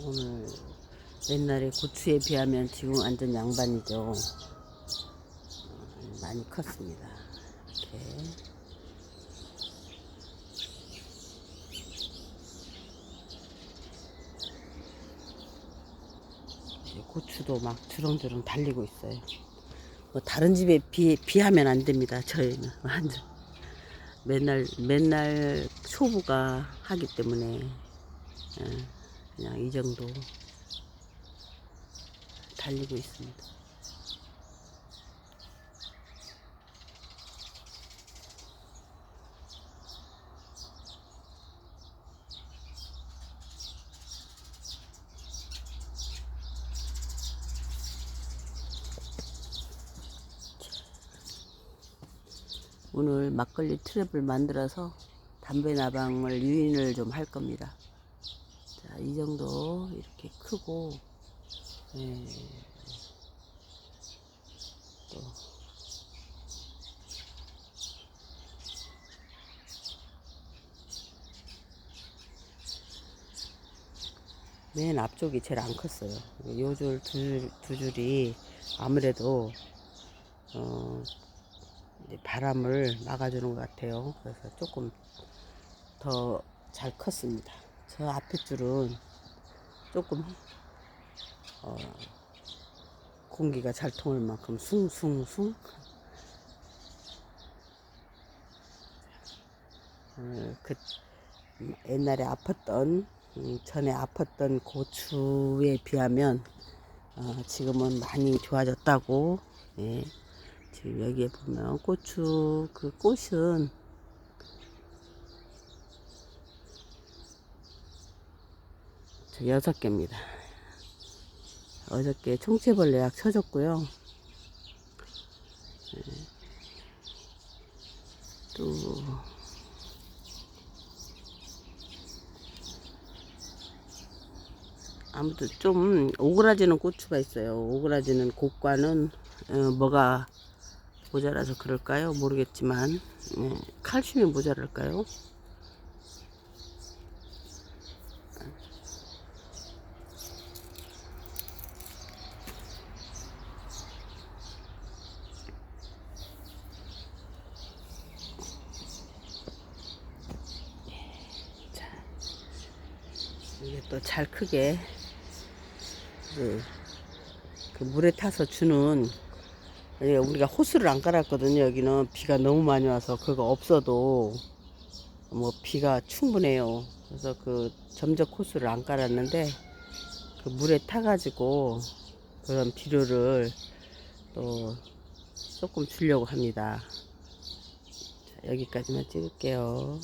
오늘 옛날에 고추에 비하면 지금 완전 양반이죠. 어, 많이 컸습니다. 이렇게. 고추도 막 주렁주렁 달리고 있어요. 뭐 다른 집에 비, 비하면 안 됩니다. 저희는 완전 맨날 맨날 초부가 하기 때문에 예, 그냥 이 정도 달리고 있습니다. 오늘 막걸리 트랩을 만들어서 담배 나방을 유인을 좀 할 겁니다. 자, 이 정도 이렇게 크고, 예, 또, 맨 앞쪽이 제일 안 컸어요. 요 줄 두, 줄- 두 줄이 아무래도, 어, 바람을 막아주는 것 같아요. 그래서 조금 더 잘 컸습니다. 저 앞에 줄은 조금 어, 공기가 잘 통할 만큼 숭숭숭 어, 그 옛날에 아팠던 음, 전에 아팠던 고추에 비하면 어, 지금은 많이 좋아졌다고 예. 지금 여기에 보면 고추 그 꽃은 저 여섯 개입니다. 어저께 총체벌레 약 쳐줬고요. 예. 또 아무튼 좀 오그라지는 고추가 있어요. 오그라지는 곳과는 어, 뭐가 모자라서 그럴까요? 모르겠지만 예, 칼슘이 모자랄까요? 이게 또 잘 크게 그, 그 물에 타서 주는 예, 우리가 호수를 안 깔았거든요. 여기는 비가 너무 많이 와서 그거 없어도 뭐 비가 충분해요. 그래서 그 점적 호수를 안 깔았는데 그 물에 타가지고 그런 비료를 또 조금 주려고 합니다. 자, 여기까지만 찍을게요.